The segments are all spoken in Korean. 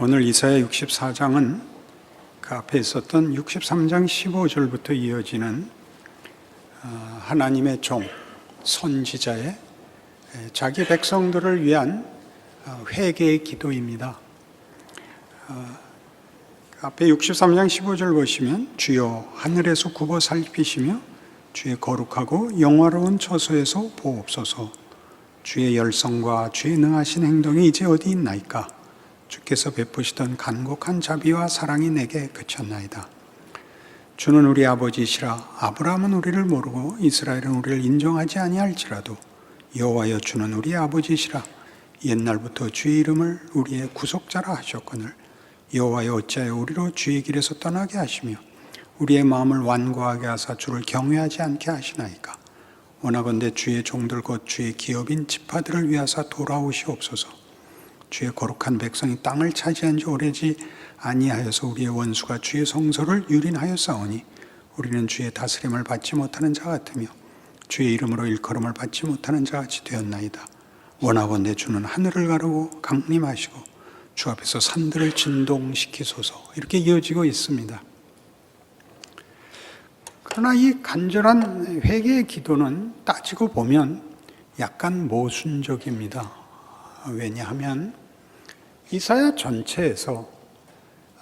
오늘 이사야 64장은 그 앞에 있었던 63장 15절부터 이어지는 어, 하나님의 종, 선지자의 자기 백성들을 위한 어, 회개의 기도입니다. 어, 그 앞에 63장 15절 보시면 주여 하늘에서 굽어 살피시며 주의 거룩하고 영화로운 처소에서 보옵소서 주의 열성과 주의 능하신 행동이 이제 어디 있나이까 주께서 베푸시던 간곡한 자비와 사랑이 내게 그쳤나이다. 주는 우리 아버지시라 아브라함은 우리를 모르고 이스라엘은 우리를 인정하지 아니할지라도 여호와여 주는 우리 아버지시라 옛날부터 주의 이름을 우리의 구속자라 하셨거늘 여호와여 어찌하여 우리로 주의 길에서 떠나게 하시며 우리의 마음을 완고하게 하사 주를 경외하지 않게 하시나이까 원하건대 주의 종들 곧 주의 기업인 지파들을 위하사 돌아오시옵소서 주의 거룩한 백성이 땅을 차지한 지 오래지 아니하여서 우리의 원수가 주의 성소를 유린하였사오니 우리는 주의 다스림을 받지 못하는 자 같으며 주의 이름으로 일컬음을 받지 못하는 자 같이 되었나이다. 원하건대 주는 하늘을 가르고 강림하시고 주 앞에서 산들을 진동시키소서 이렇게 이어지고 있습니다. 그러나 이 간절한 회개의 기도는 따지고 보면 약간 모순적입니다. 왜냐하면 이사야 전체에서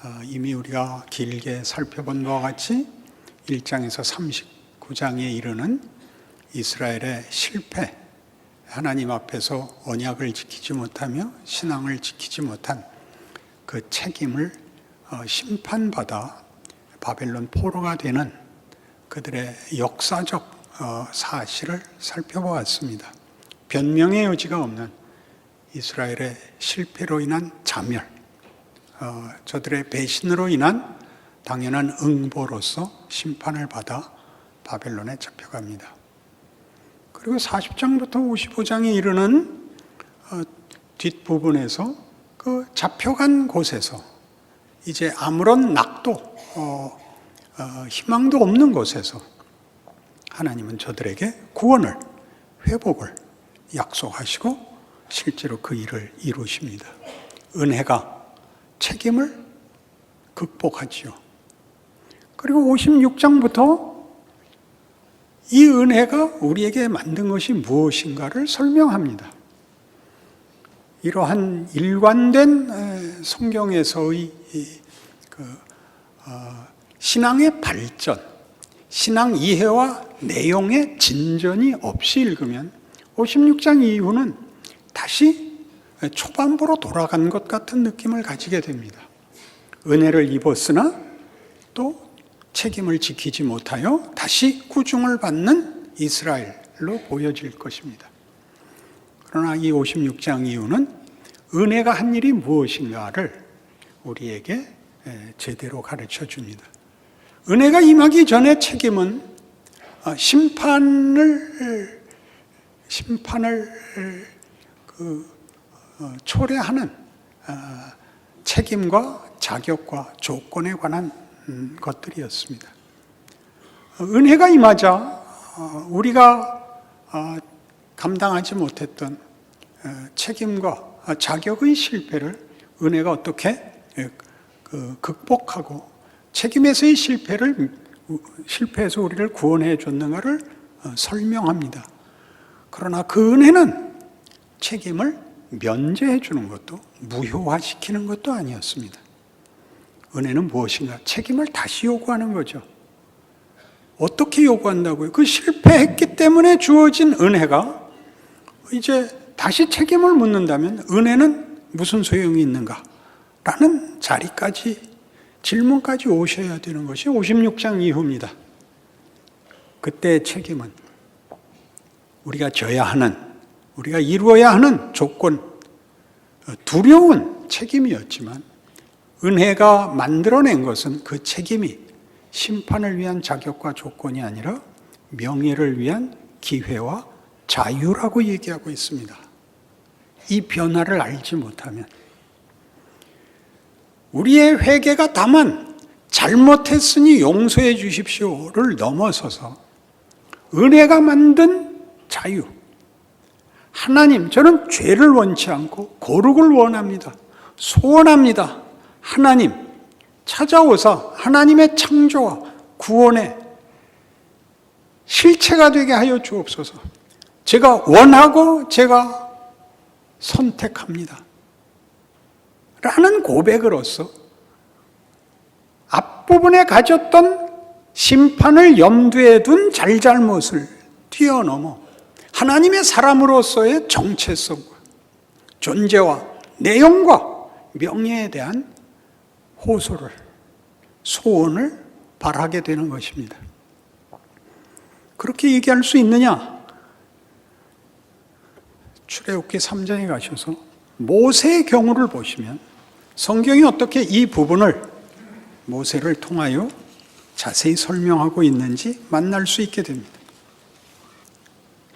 어, 이미 우리가 길게 살펴본 바와 같이 1장에서 39장에 이르는 이스라엘의 실패, 하나님 앞에서 언약을 지키지 못하며 신앙을 지키지 못한 그 책임을 어, 심판받아 바벨론 포로가 되는 그들의 역사적 어, 사실을 살펴보았습니다. 변명의 여지가 없는 이스라엘의 실패로 인한 자멸, 어, 저들의 배신으로 인한 당연한 응보로서 심판을 받아 바벨론에 잡혀갑니다. 그리고 40장부터 55장에 이르는 어, 뒷부분에서 그 잡혀간 곳에서 이제 아무런 낙도, 어, 어, 희망도 없는 곳에서 하나님은 저들에게 구원을, 회복을 약속하시고 실제로 그 일을 이루십니다. 은혜가 책임을 극복하지요. 그리고 56장부터 이 은혜가 우리에게 만든 것이 무엇인가를 설명합니다. 이러한 일관된 성경에서의 그 어, 신앙의 발전, 신앙 이해와 내용의 진전이 없이 읽으면 56장 이후는 다시 초반부로 돌아간 것 같은 느낌을 가지게 됩니다. 은혜를 입었으나 또 책임을 지키지 못하여 다시 꾸중을 받는 이스라엘로 보여질 것입니다. 그러나 이 56장 이후는 은혜가 한 일이 무엇인가를 우리에게 제대로 가르쳐 줍니다. 은혜가 임하기 전에 책임은 어, 심판을 심판을 그 어, 초래하는 어, 책임과 자격과 조건에 관한 음, 것들이었습니다. 은혜가 임하자 우리가 감당하지 못했던 책임과 자격의 실패를 은혜가 어떻게 그 극복하고 책임에서의 실패를 실패해서 우리를 구원해 줬는가를 설명합니다. 그러나 그 은혜는 책임을 면제해 주는 것도 무효화시키는 것도 아니었습니다. 은혜는 무엇인가? 책임을 다시 요구하는 거죠. 어떻게 요구한다고요? 그 실패했기 때문에 주어진 은혜가 이제 다시 책임을 묻는다면 은혜는 무슨 소용이 있는가? 라는 자리까지 질문까지 오셔야 되는 것이 56장 이후입니다. 그때 책임은 우리가 져야 하는, 우리가 이루어야 하는 조건, 두려운 책임이었지만 은혜가 만들어낸 것은 그 책임이 심판을 위한 자격과 조건이 아니라 명예를 위한 기회와 자유라고 얘기하고 있습니다. 이 변화를 알지 못하면 우리의 회개가 다만 잘못했으니 용서해 주십시오를 넘어서서 은혜가 만든 자유. 하나님, 저는 죄를 원치 않고 거룩을 원합니다. 소원합니다. 하나님, 찾아오사 하나님의 창조와 구원의 실체가 되게 하여 주옵소서. 제가 원하고 제가 선택합니다. 라는 고백으로서 앞부분에 가졌던 심판을 염두에 둔 잘잘못을 뛰어넘어 하나님의 사람으로서의 정체성과 존재와 내용과 명예에 대한 호소를, 소원을 바라게 되는 것입니다. 그렇게 얘기할 수 있느냐? 출애굽기 3장에 가셔서 모세의 경우를 보시면 성경이 어떻게 이 부분을 모세를 통하여 자세히 설명하고 있는지 만날 수 있게 됩니다.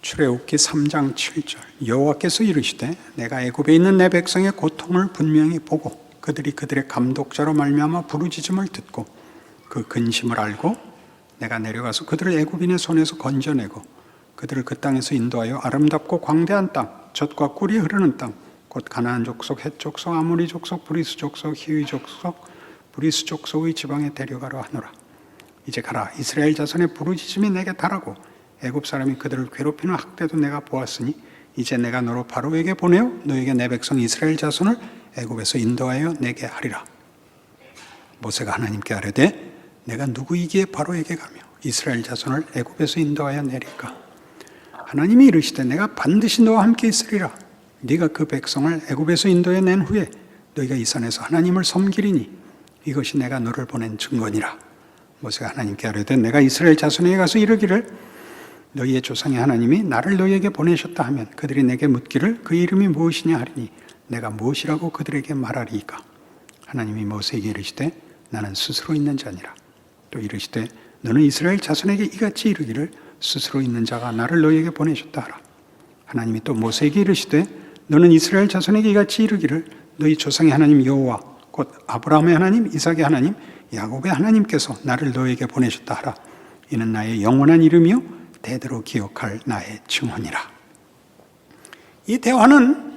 출애굽기 3장 7절. 여호와께서 이르시되 내가 애굽에 있는 내 백성의 고통을 분명히 보고 그들이 그들의 감독자로 말미암아 부르짖음을 듣고 그 근심을 알고 내가 내려가서 그들을 애굽인의 손에서 건져내고 그들을 그 땅에서 인도하여 아름답고 광대한 땅 젖과 꿀이 흐르는 땅 곧 가나안 족속 헷 족속 아모리 족속 브리스 족속 히위 족속 브리스 족속의 지방에 데려가려 하노라. 이제 가라. 이스라엘 자손의 부르짖음이 내게 달하고 애굽 사람이 그들을 괴롭히는 학대도 내가 보았으니 이제 내가 너로 바로에게 보내어 너에게 내 백성 이스라엘 자손을 애굽에서 인도하여 내게 하리라. 모세가 하나님께 아뢰되 내가 누구이기에 바로에게 가며 이스라엘 자손을 애굽에서 인도하여 내릴까? 하나님이 이르시되 내가 반드시 너와 함께 있으리라. 네가 그 백성을 애굽에서 인도해 낸 후에 너희가 이 산에서 하나님을 섬기리니 이것이 내가 너를 보낸 증거니라. 모세가 하나님께 아뢰되 내가 이스라엘 자손에게 가서 이르기를 너희의 조상의 하나님이 나를 너희에게 보내셨다 하면 그들이 내게 묻기를 그 이름이 무엇이냐 하리니 내가 무엇이라고 그들에게 말하리이까? 하나님이 모세에게 이르시되 나는 스스로 있는 자니라. 또 이르시되 너는 이스라엘 자손에게 이같이 이르기를 스스로 있는 자가 나를 너희에게 보내셨다 하라. 하나님이 또 모세에게 이르시되 너는 이스라엘 자손에게 이같이 이르기를 너희 조상의 하나님 여호와 곧 아브라함의 하나님 이삭의 하나님 야곱의 하나님께서 나를 너희에게 보내셨다 하라. 이는 나의 영원한 이름이요 대대로 기억할 나의 증언이라 이 대화는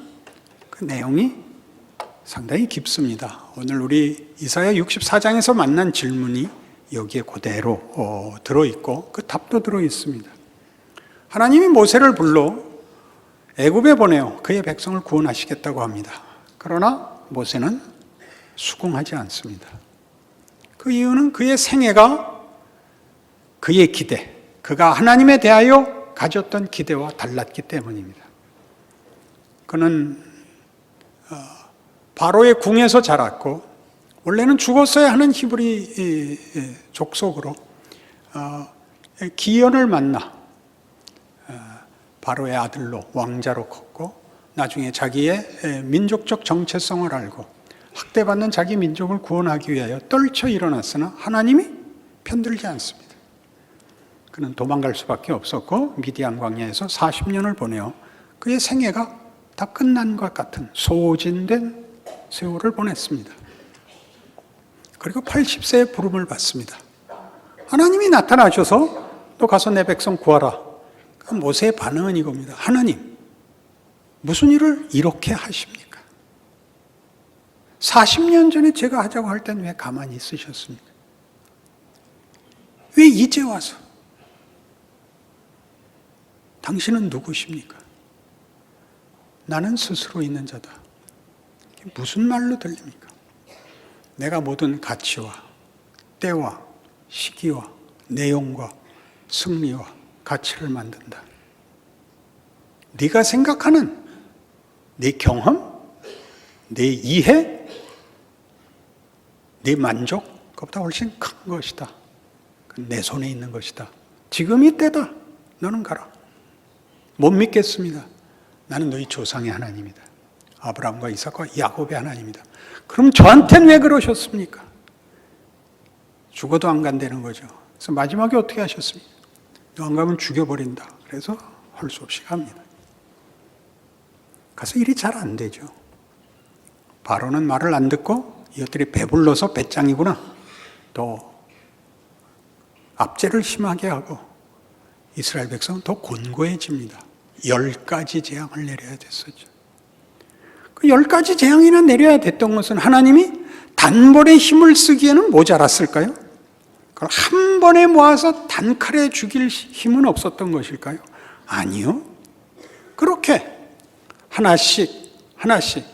그 내용이 상당히 깊습니다. 오늘 우리 이사야 64장에서 만난 질문이 여기에 그대로 어, 들어 있고 그 답도 들어 있습니다. 하나님이 모세를 불러 애굽에 보내어 그의 백성을 구원하시겠다고 합니다. 그러나 모세는 수긍하지 않습니다. 그 이유는 그의 생애가 그의 기대, 그가 하나님에 대하여 가졌던 기대와 달랐기 때문입니다. 그는 어, 바로의 궁에서 자랐고 원래는 죽었어야 하는 히브리 족속으로 어, 기연을 만나 어, 바로의 아들로 왕자로 컸고 나중에 자기의 민족적 정체성을 알고 학대받는 자기 민족을 구원하기 위하여 떨쳐 일어났으나 하나님이 편들지 않습니다. 그는 도망갈 수밖에 없었고 미디안 광야에서 40년을 보내어 그의 생애가 다 끝난 것 같은 소진된 세월을 보냈습니다. 그리고 80세의 부름을 받습니다. 하나님이 나타나셔서 또 가서 내 백성 구하라. 그 모세의 반응은 이겁니다. 하나님, 무슨 일을 이렇게 하십니까? 40년 전에 제가 하자고 할땐왜 가만히 있으셨습니까? 왜 이제 와서? 당신은 누구십니까? 나는 스스로 있는 자다. 무슨 말로 들립니까? 내가 모든 가치와 때와 시기와 내용과 승리와 가치를 만든다. 네가 생각하는 네 경험, 네 이해, 네 만족, 그보다 훨씬 큰 것이다. 내 손에 있는 것이다. 지금이 때다. 너는 가라. 못 믿겠습니다. 나는 너희 조상의 하나님이다. 아브라함과 이삭과 야곱의 하나님이다. 그럼 저한테는 왜 그러셨습니까? 죽어도 안 간다는 거죠. 그래서 마지막에 어떻게 하셨습니까? 너 안 가면 죽여버린다. 그래서 할 수 없이 갑니다. 가서 일이 잘 안 되죠. 바로는 말을 안 듣고 이것들이 배불러서 배짱이구나. 또 압제를 심하게 하고 이스라엘 백성은 더 곤고해집니다. 열 가지 재앙을 내려야 됐었죠. 그 열 가지 재앙이나 내려야 됐던 것은 하나님이 단번에 힘을 쓰기에는 모자랐을까요? 그걸 한 번에 모아서 단칼에 죽일 힘은 없었던 것일까요? 아니요. 그렇게 하나씩 하나씩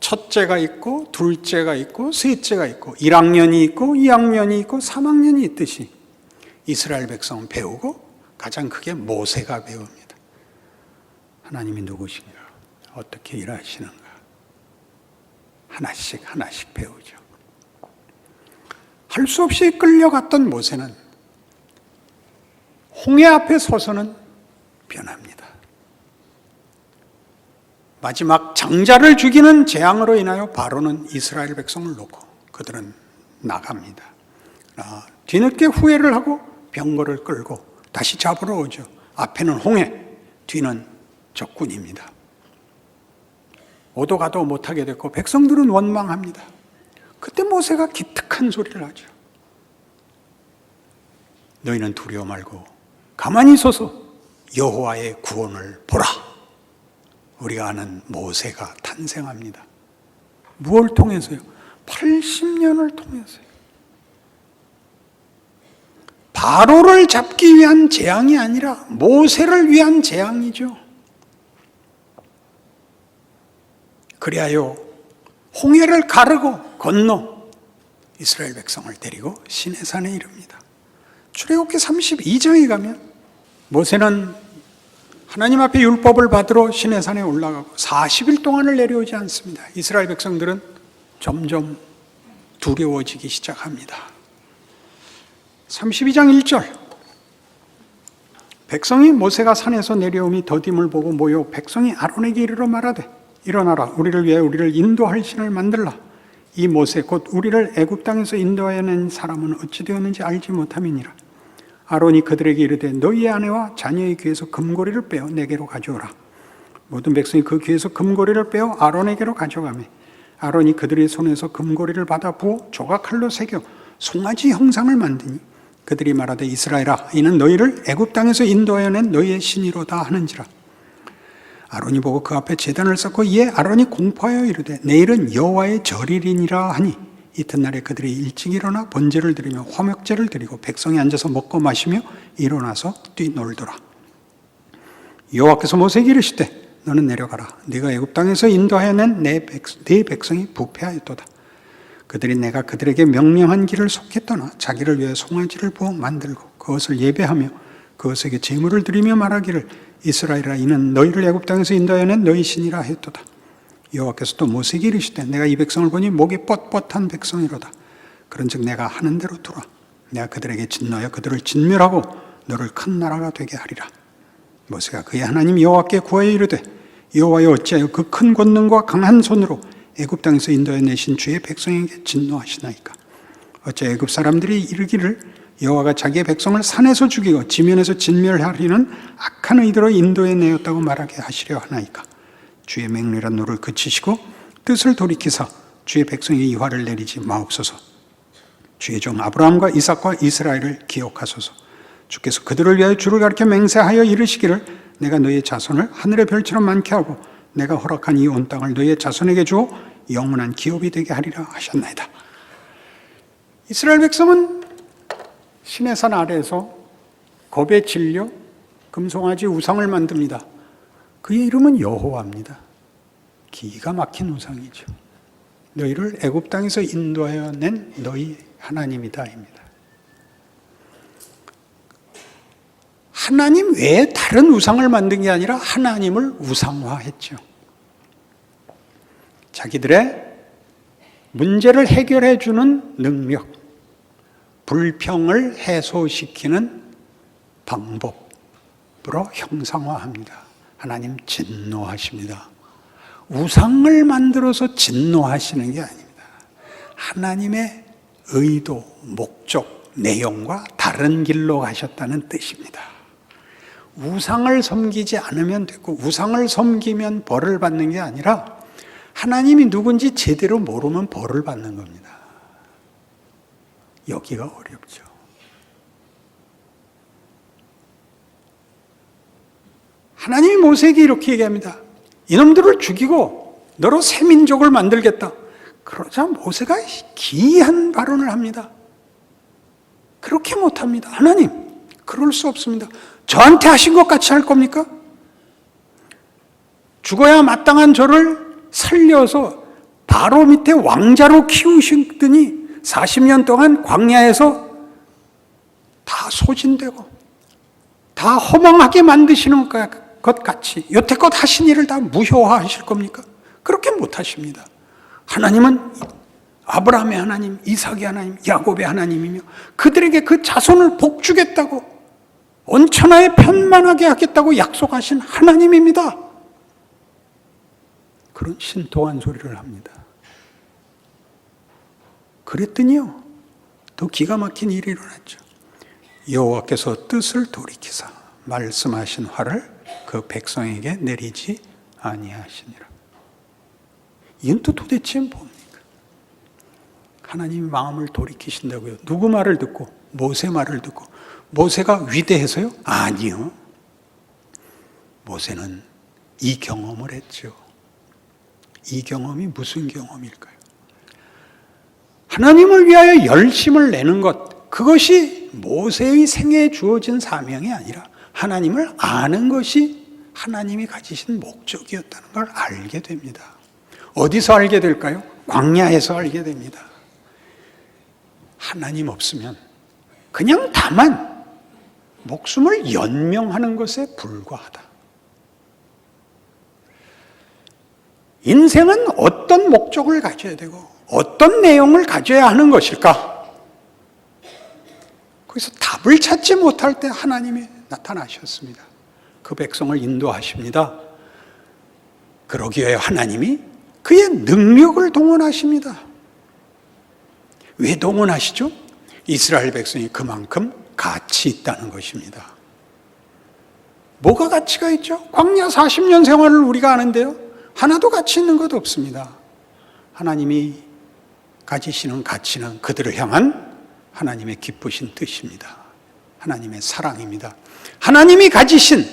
첫째가 있고 둘째가 있고 셋째가 있고 1학년이 있고 2학년이 있고 3학년이 있듯이 이스라엘 백성은 배우고 가장 크게 모세가 배웁니다. 하나님이 누구신가? 어떻게 일하시는가? 하나씩 하나씩 배우죠. 할 수 없이 끌려갔던 모세는 홍해 앞에 서서는 변합니다. 마지막 장자를 죽이는 재앙으로 인하여 바로는 이스라엘 백성을 놓고 그들은 나갑니다. 아, 뒤늦게 후회를 하고 병거를 끌고 다시 잡으러 오죠. 앞에는 홍해, 뒤는 적군입니다. 오도 가도 못하게 됐고 백성들은 원망합니다. 그때 모세가 기특한 소리를 하죠. 너희는 두려워 말고 가만히 서서 여호와의 구원을 보라. 우리가 아는 모세가 탄생합니다. 무엇을 통해서요? 80년을 통해서요. 바로를 잡기 위한 재앙이 아니라 모세를 위한 재앙이죠. 그리하여 홍해를 가르고 건너 이스라엘 백성을 데리고 시내산에 이릅니다. 출애굽기 32장에 가면 모세는 하나님 앞에 율법을 받으러 시내산에 올라가고 40일 동안을 내려오지 않습니다. 이스라엘 백성들은 점점 두려워지기 시작합니다. 32장 1절 백성이 모세가 산에서 내려오미 더딤을 보고 모여 백성이 아론에게 이르러 말하되 일어나라. 우리를 위해 우리를 인도할 신을 만들라. 이 모세 곧 우리를 애굽 땅에서 인도하여 낸 사람은 어찌 되었는지 알지 못함이니라. 아론이 그들에게 이르되 너희의 아내와 자녀의 귀에서 금고리를 빼어 내게로 가져오라. 모든 백성이 그 귀에서 금고리를 빼어 아론에게로 가져가매 아론이 그들의 손에서 금고리를 받아 부어 조각칼로 새겨 송아지 형상을 만드니 그들이 말하되 이스라엘아 이는 너희를 애굽 땅에서 인도하여 낸 너희의 신이로다 하는지라 아론이 보고 그 앞에 제단을 쌓고 이에 아론이 공포하여 이르되 내일은 여호와의 절일이니라 하니 이튿날에 그들이 일찍 일어나 번제를 드리며 화목제를 드리고 백성이 앉아서 먹고 마시며 일어나서 뛰놀더라. 여호와께서 모세에게 이르시되 너는 내려가라. 네가 애굽 땅에서 인도하여 낸내 네 백성이 부패하였도다. 그들이 내가 그들에게 명령한 길을 속해 떠나 자기를 위해 송아지를 부어 만들고 그것을 예배하며 그것에게 제물을 드리며 말하기를 이스라엘아 이는 너희를 애굽 땅에서 인도하여 낸 너희 신이라 했도다. 여호와께서 또 모세에게 이르시되 내가 이 백성을 보니 목이 뻣뻣한 백성이로다. 그런즉 내가 하는 대로 두라. 내가 그들에게 진노하여 그들을 진멸하고 너를 큰 나라가 되게 하리라. 모세가 그의 하나님 여호와께 구하여 이르되 여호와여 어찌하여 그 큰 권능과 강한 손으로 애굽 땅에서 인도해 내신 주의 백성에게 진노하시나이까 어째 애굽 사람들이 이르기를 여호와가 자기의 백성을 산에서 죽이고 지면에서 진멸하리는 악한 의도로 인도해 내었다고 말하게 하시려 하나이까? 주의 맹렬한 노를 그치시고 뜻을 돌이키사 주의 백성의 이화를 내리지 마옵소서. 주의 종 아브라함과 이삭과 이스라엘을 기억하소서. 주께서 그들을 위하여 주를 가르쳐 맹세하여 이르시기를 내가 너희의 자손을 하늘의 별처럼 많게 하고 내가 허락한 이 온 땅을 너희의 자손에게 주어 영원한 기업이 되게 하리라 하셨나이다. 이스라엘 백성은 시내산 아래에서 겁에 질려 금송아지 우상을 만듭니다. 그의 이름은 여호와입니다. 기가 막힌 우상이죠. 너희를 애굽 땅에서 인도하여 낸 너희 하나님이다입니다. 하나님 외에 다른 우상을 만든 게 아니라 하나님을 우상화했죠. 자기들의 문제를 해결해 주는 능력, 불평을 해소시키는 방법으로 형상화합니다. 하나님 진노하십니다. 우상을 만들어서 진노하시는 게 아닙니다. 하나님의 의도, 목적, 내용과 다른 길로 가셨다는 뜻입니다. 우상을 섬기지 않으면 되고 우상을 섬기면 벌을 받는 게 아니라 하나님이 누군지 제대로 모르면 벌을 받는 겁니다. 여기가 어렵죠. 하나님이 모세에게 이렇게 얘기합니다. 이놈들을 죽이고 너로 새 민족을 만들겠다. 그러자 모세가 기이한 발언을 합니다. 그렇게 못합니다. 하나님, 그럴 수 없습니다. 저한테 하신 것 같이 할 겁니까? 죽어야 마땅한 저를 살려서 바로 밑에 왕자로 키우시더니 40년 동안 광야에서 다 소진되고 다 허망하게 만드시는 것 같이 여태껏 하신 일을 다 무효화하실 겁니까? 그렇게 못하십니다. 하나님은 아브라함의 하나님, 이삭의 하나님, 야곱의 하나님이며 그들에게 그 자손을 복주겠다고 온천하에 편만하게 하겠다고 약속하신 하나님입니다. 그런 신통한 소리를 합니다. 그랬더니요, 더 기가 막힌 일이 일어났죠. 여호와께서 뜻을 돌이키사 말씀하신 화를 그 백성에게 내리지 아니하시니라. 이건 또 도대체 뭡니까? 하나님이 마음을 돌이키신다고요. 누구 말을 듣고 모세 말을 듣고 모세가 위대해서요? 아니요. 모세는 이 경험을 했죠. 이 경험이 무슨 경험일까요? 하나님을 위하여 열심을 내는 것, 그것이 모세의 생애에 주어진 사명이 아니라 하나님을 아는 것이 하나님이 가지신 목적이었다는 걸 알게 됩니다. 어디서 알게 될까요? 광야에서 알게 됩니다. 하나님 없으면 그냥 다만 목숨을 연명하는 것에 불과하다. 인생은 어떤 목적을 가져야 되고 어떤 내용을 가져야 하는 것일까? 거기서 답을 찾지 못할 때 하나님이 나타나셨습니다. 그 백성을 인도하십니다. 그러기에 하나님이 그의 능력을 동원하십니다. 왜 동원하시죠? 이스라엘 백성이 그만큼 가치 있다는 것입니다. 뭐가 가치가 있죠? 광야 40년 생활을 우리가 아는데요. 하나도 가치 있는 것 없습니다. 하나님이 가지시는 가치는 그들을 향한 하나님의 기쁘신 뜻입니다. 하나님의 사랑입니다. 하나님이 가지신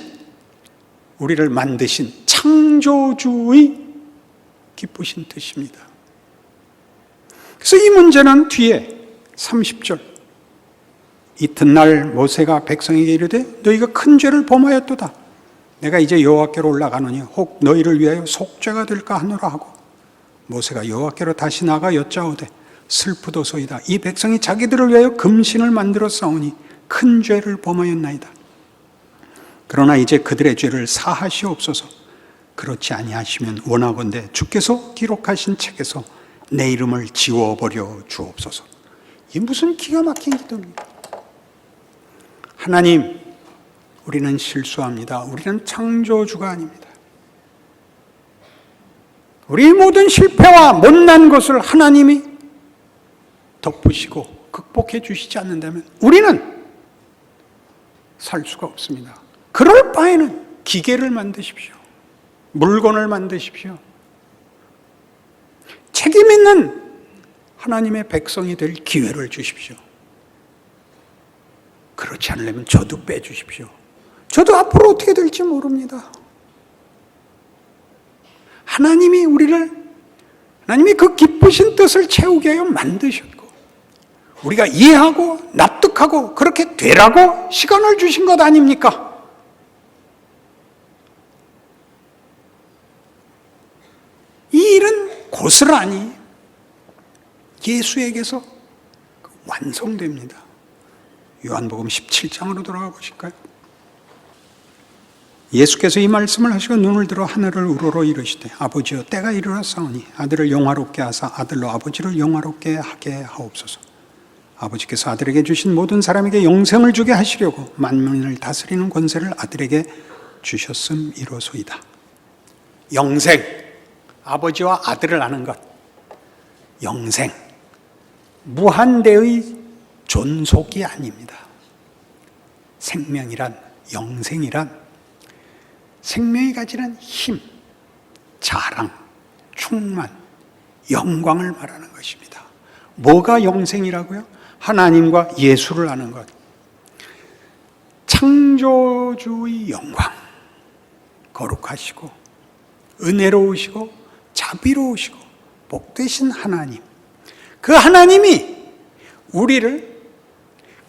우리를 만드신 창조주의 기쁘신 뜻입니다. 그래서 이 문제는 뒤에 30절 이튿날 모세가 백성에게 이르되 너희가 큰 죄를 범하였도다. 내가 이제 여호와께로 올라가노니 혹 너희를 위하여 속죄가 될까 하노라 하고 모세가 여호와께로 다시 나가 여짜오되 슬프도소이다. 이 백성이 자기들을 위하여 금신을 만들어 싸우니 큰 죄를 범하였나이다. 그러나 이제 그들의 죄를 사하시옵소서. 그렇지 아니하시면 원하건대 주께서 기록하신 책에서 내 이름을 지워버려 주옵소서. 이 무슨 기가 막힌 기도입니까? 하나님, 우리는 실수합니다. 우리는 창조주가 아닙니다. 우리 모든 실패와 못난 것을 하나님이 덮으시고 극복해 주시지 않는다면 우리는 살 수가 없습니다. 그럴 바에는 기계를 만드십시오. 물건을 만드십시오. 책임 있는 하나님의 백성이 될 기회를 주십시오. 그렇지 않으려면 저도 빼주십시오. 저도 앞으로 어떻게 될지 모릅니다. 하나님이 우리를, 하나님이 그 기쁘신 뜻을 채우게 하여 만드셨고, 우리가 이해하고 납득하고 그렇게 되라고 시간을 주신 것 아닙니까? 이 일은 고스란히 예수에게서 완성됩니다. 요한복음 17장으로 돌아가 보실까요? 예수께서 이 말씀을 하시고 눈을 들어 하늘을 우러러 이르시되 아버지여 때가 이르렀사오니 아들을 영화롭게 하사 아들로 아버지를 영화롭게 하게 하옵소서. 아버지께서 아들에게 주신 모든 사람에게 영생을 주게 하시려고 만민을 다스리는 권세를 아들에게 주셨음 이로소이다. 영생. 아버지와 아들을 아는 것. 영생. 무한대의 존속이 아닙니다. 생명이란 영생이란 생명이 가지는 힘, 자랑, 충만, 영광을 말하는 것입니다. 뭐가 영생이라고요? 하나님과 예수를 아는 것. 창조주의 영광. 거룩하시고, 은혜로우시고, 자비로우시고 복되신 하나님. 그 하나님이 우리를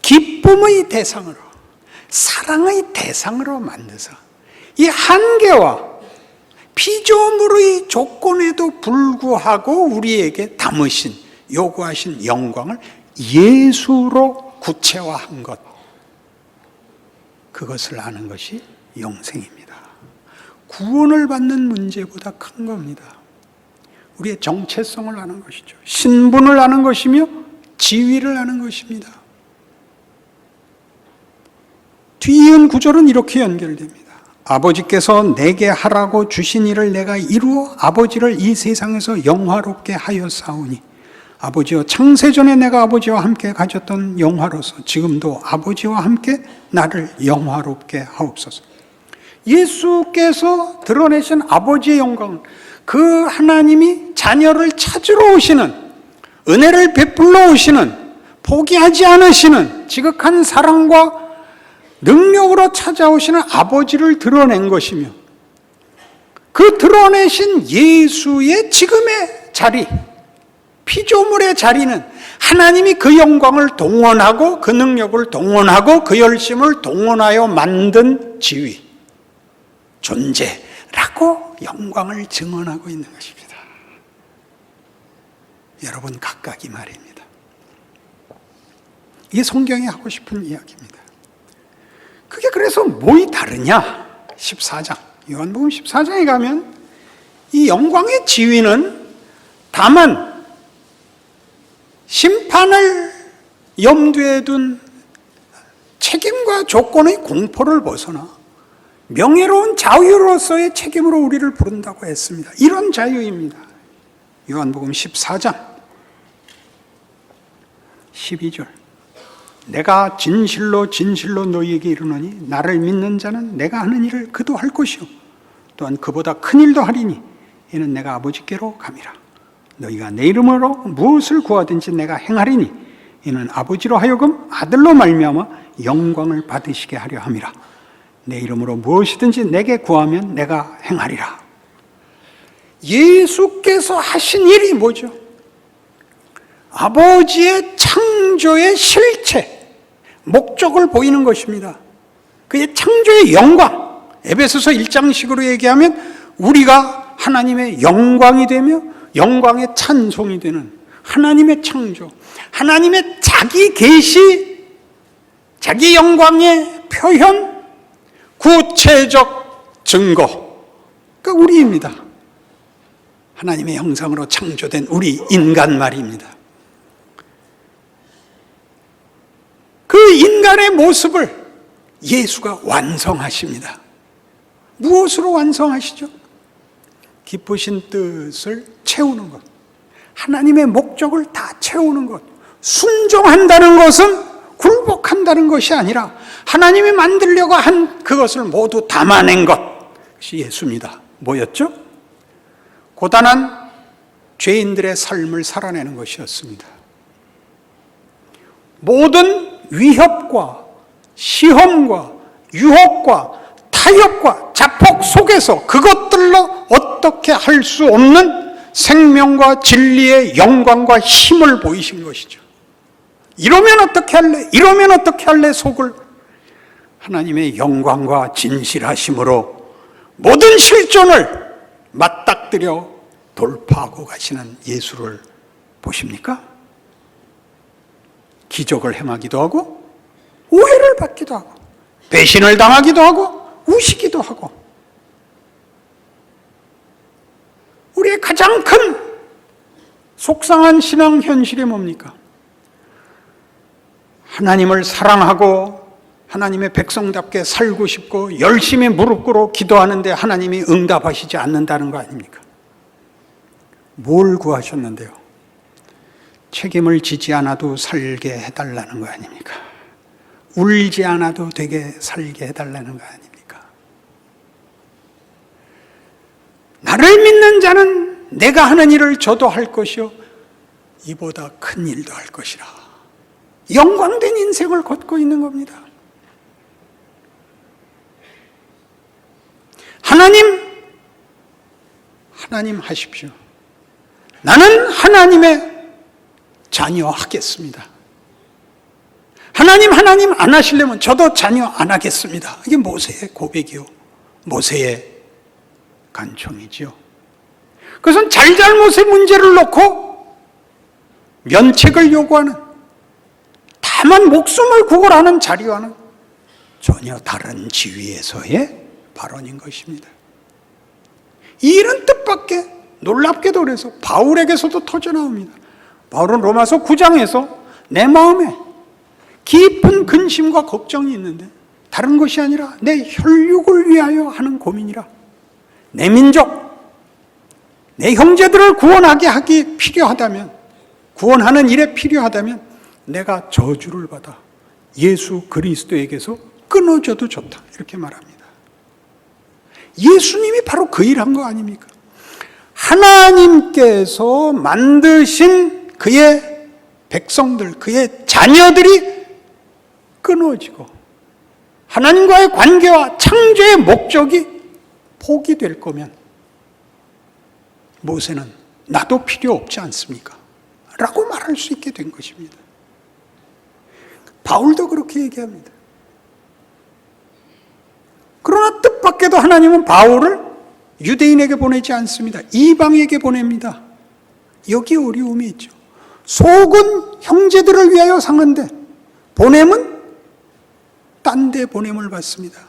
기쁨의 대상으로, 사랑의 대상으로 만드서 이 한계와 피조물의 조건에도 불구하고 우리에게 담으신, 요구하신 영광을 예수로 구체화한 것. 그것을 아는 것이 영생입니다. 구원을 받는 문제보다 큰 겁니다. 우리의 정체성을 아는 것이죠. 신분을 아는 것이며 지위를 아는 것입니다. 뒤이은 구절은 이렇게 연결됩니다. 아버지께서 내게 하라고 주신 일을 내가 이루어 아버지를 이 세상에서 영화롭게 하였사오니 아버지여 창세전에 내가 아버지와 함께 가졌던 영화로서 지금도 아버지와 함께 나를 영화롭게 하옵소서. 예수께서 드러내신 아버지의 영광, 그 하나님이 자녀를 찾으러 오시는 은혜를 베풀러 오시는 포기하지 않으시는 지극한 사랑과 능력으로 찾아오시는 아버지를 드러낸 것이며 그 드러내신 예수의 지금의 자리, 피조물의 자리는 하나님이 그 영광을 동원하고 그 능력을 동원하고 그 열심을 동원하여 만든 지위, 존재라고 영광을 증언하고 있는 것입니다. 여러분 각각 이 말입니다. 이게 성경이 하고 싶은 이야기입니다. 그게 그래서 뭐이 다르냐? 14장. 요한복음 14장에 가면 이 영광의 지위는 다만 심판을 염두에 둔 책임과 조건의 공포를 벗어나 명예로운 자유로서의 책임으로 우리를 부른다고 했습니다. 이런 자유입니다. 요한복음 14장 12절 내가 진실로 진실로 너희에게 이르노니 나를 믿는 자는 내가 하는 일을 그도 할 것이요. 또한 그보다 큰 일도 하리니 이는 내가 아버지께로 감이라. 너희가 내 이름으로 무엇을 구하든지 내가 행하리니 이는 아버지로 하여금 아들로 말미암아 영광을 받으시게 하려 함이라. 내 이름으로 무엇이든지 내게 구하면 내가 행하리라. 예수께서 하신 일이 뭐죠? 아버지의 창조의 실체 목적을 보이는 것입니다. 그의 창조의 영광. 에베소서 1장식으로 얘기하면 우리가 하나님의 영광이 되며 영광의 찬송이 되는 하나님의 창조, 하나님의 자기 계시, 자기 영광의 표현, 구체적 증거. 그 우리입니다. 하나님의 형상으로 창조된 우리 인간 말입니다. 그 인간의 모습을 예수가 완성하십니다. 무엇으로 완성하시죠? 기쁘신 뜻을 채우는 것. 하나님의 목적을 다 채우는 것. 순종한다는 것은 굴복한다는 것이 아니라 하나님이 만들려고 한 그것을 모두 담아낸 것이 예수입니다. 뭐였죠? 고단한 죄인들의 삶을 살아내는 것이었습니다. 모든 위협과 시험과 유혹과 타협과 자폭 속에서 그것들로 어떻게 할 수 없는 생명과 진리의 영광과 힘을 보이신 것이죠. 이러면 어떻게 할래? 이러면 어떻게 할래? 속을 하나님의 영광과 진실하심으로 모든 실존을 맞닥뜨려 돌파하고 가시는 예수를 보십니까? 기적을 행하기도 하고 오해를 받기도 하고 배신을 당하기도 하고 우시기도 하고 우리의 가장 큰 속상한 신앙 현실이 뭡니까? 하나님을 사랑하고 하나님의 백성답게 살고 싶고 열심히 무릎 꿇어 기도하는데 하나님이 응답하시지 않는다는 거 아닙니까? 뭘 구하셨는데요? 책임을 지지 않아도 살게 해달라는 거 아닙니까? 울지 않아도 되게 살게 해달라는 거 아닙니까? 나를 믿는 자는 내가 하는 일을 저도 할 것이요. 이보다 큰 일도 할 것이라. 영광된 인생을 걷고 있는 겁니다. 하나님, 하나님 하십시오. 나는 하나님의 자녀 하겠습니다. 하나님, 하나님 안 하시려면 저도 자녀 안 하겠습니다. 이게 모세의 고백이요. 모세의 간청이지요. 그것은 잘잘못의 문제를 놓고 면책을 요구하는 다만 목숨을 구걸하는 자리와는 전혀 다른 지위에서의 발언인 것입니다. 이 일은 뜻밖의 놀랍게도 그래서 바울에게서도 터져 나옵니다. 바울은 로마서 9장에서 내 마음에 깊은 근심과 걱정이 있는데 다른 것이 아니라 내 혈육을 위하여 하는 고민이라 내 민족, 내 형제들을 구원하게 하기 필요하다면 구원하는 일에 필요하다면 내가 저주를 받아 예수 그리스도에게서 끊어져도 좋다 이렇게 말합니다. 예수님이 바로 그 일 한 거 아닙니까? 하나님께서 만드신 그의 백성들, 그의 자녀들이 끊어지고 하나님과의 관계와 창조의 목적이 포기될 거면 모세는 나도 필요 없지 않습니까? 라고 말할 수 있게 된 것입니다. 바울도 그렇게 얘기합니다. 그러나 뜻밖에도 하나님은 바울을 유대인에게 보내지 않습니다. 이방에게 보냅니다. 여기 어려움이 있죠. 속은 형제들을 위하여 상한데 보냄은 딴 데 보냄을 받습니다.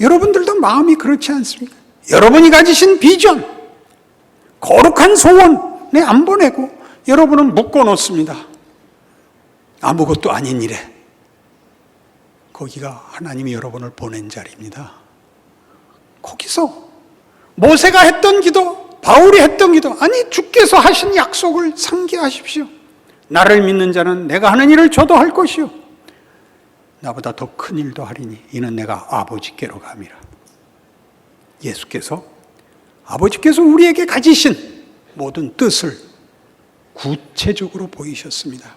여러분들도 마음이 그렇지 않습니까? 여러분이 가지신 비전, 거룩한 소원에 안 보내고 여러분은 묶어 놓습니다. 아무것도 아닌 일에. 거기가 하나님이 여러분을 보낸 자리입니다. 거기서 모세가 했던 기도, 바울이 했던 기도, 아니 주께서 하신 약속을 상기하십시오. 나를 믿는 자는 내가 하는 일을 저도 할 것이요. 나보다 더 큰 일도 하리니 이는 내가 아버지께로 감이라. 예수께서 아버지께서 우리에게 가지신 모든 뜻을 구체적으로 보이셨습니다.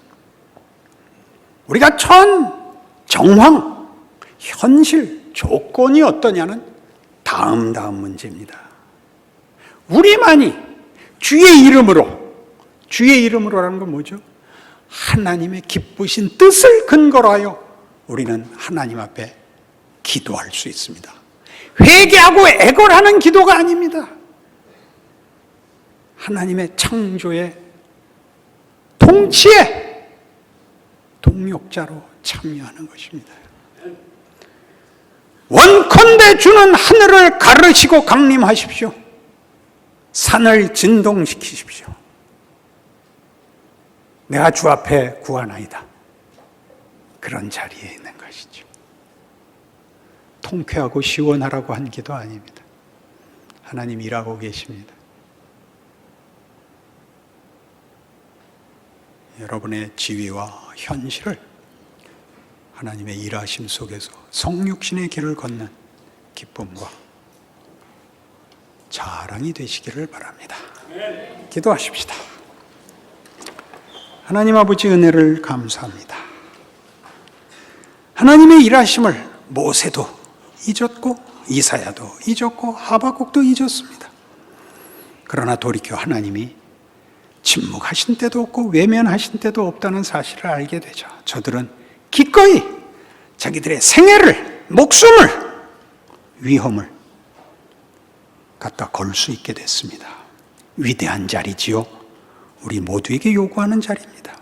우리가 천, 정황, 현실, 조건이 어떠냐는 다음 다음 문제입니다. 우리만이 주의 이름으로 주의 이름으로라는 건 뭐죠? 하나님의 기쁘신 뜻을 근거로 하여 우리는 하나님 앞에 기도할 수 있습니다. 회개하고 애걸하는 기도가 아닙니다. 하나님의 창조의 통치에 동력자로 참여하는 것입니다. 원컨대 주는 하늘을 가르시고 강림하십시오. 산을 진동시키십시오. 내가 주 앞에 구하나이다. 그런 자리에 있는 것이죠. 통쾌하고 시원하라고 한 기도 아닙니다. 하나님 일하고 계십니다. 여러분의 지위와 현실을 하나님의 일하심 속에서 성육신의 길을 걷는 기쁨과 자랑이 되시기를 바랍니다. 기도하십시다. 하나님 아버지 은혜를 감사합니다. 하나님의 일하심을 모세도 잊었고 이사야도 잊었고 하박국도 잊었습니다. 그러나 돌이켜 하나님이 침묵하신 때도 없고 외면하신 때도 없다는 사실을 알게 되죠. 저들은 기꺼이 자기들의 생애를, 목숨을, 위험을 갖다 걸 수 있게 됐습니다. 위대한 자리지요. 우리 모두에게 요구하는 자리입니다.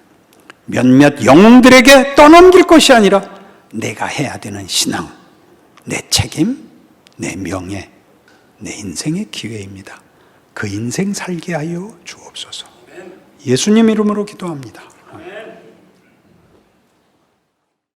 몇몇 영웅들에게 떠넘길 것이 아니라 내가 해야 되는 신앙, 내 책임, 내 명예, 내 인생의 기회입니다. 그 인생 살게 하여 주옵소서. 예수님 이름으로 기도합니다.